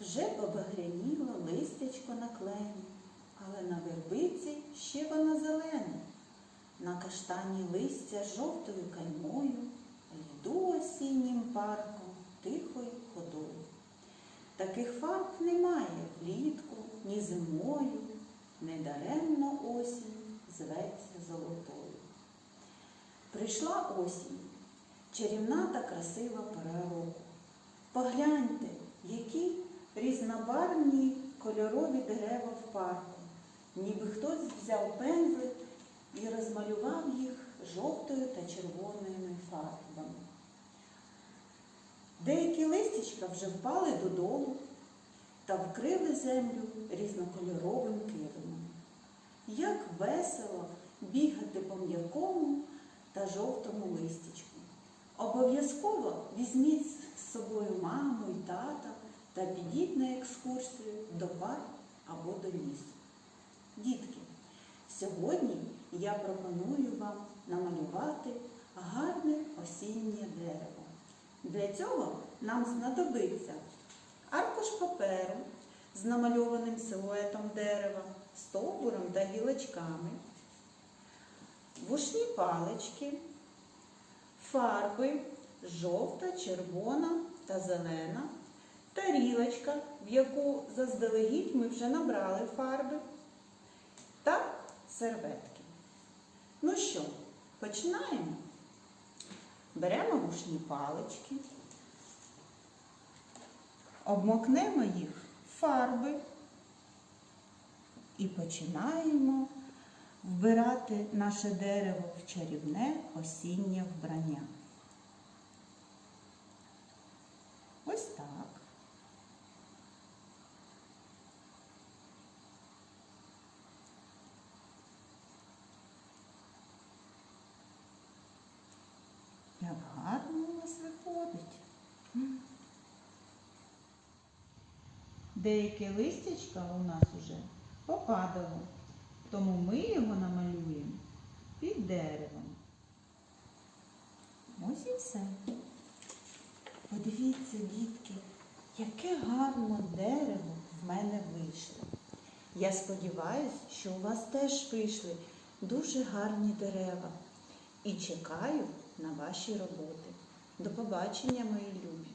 Вже побагряніло листячко на клені, але на вербиці ще воно зелене. На каштані листя жовтою каймою, йду осіннім парком тихою ходою. Таких фарб немає влітку, ні зимою, недаремно осінь зветься золотою. Прийшла осінь, чарівна та красива парку, ніби хтось взяв пензлик і розмалював їх жовтою та червоними фарбами. Деякі листячка вже впали додолу та вкрили землю різнокольоровим килимом. Як весело бігати по м'якому та жовтому листячку. Обов'язково візьміть з собою маму і тата та підіть на екскурсію до парку або до лісу. Дітки, сьогодні я пропоную вам намалювати гарне осіннє дерево. Для цього нам знадобиться аркуш паперу з намальованим силуетом дерева, стовбуром та гілочками, вушні палички, фарби жовта, червона та зелена, тарілочка, в яку заздалегідь ми вже набрали фарби, та серветки. Ну що, починаємо? Беремо вушні палички, обмокнемо їх фарби і починаємо вбирати наше дерево в чарівне осіннє вбрання. Ось так. Як гарно у нас виходить. М. Деяке листячка у нас уже попадало, тому ми його намалюємо під деревом. Ось і все. Подивіться, дітки, яке гарне дерево в мене вийшло. Я сподіваюся, що у вас теж вийшли дуже гарні дерева. І чекаю на ваші роботи. До побачення, мої любі!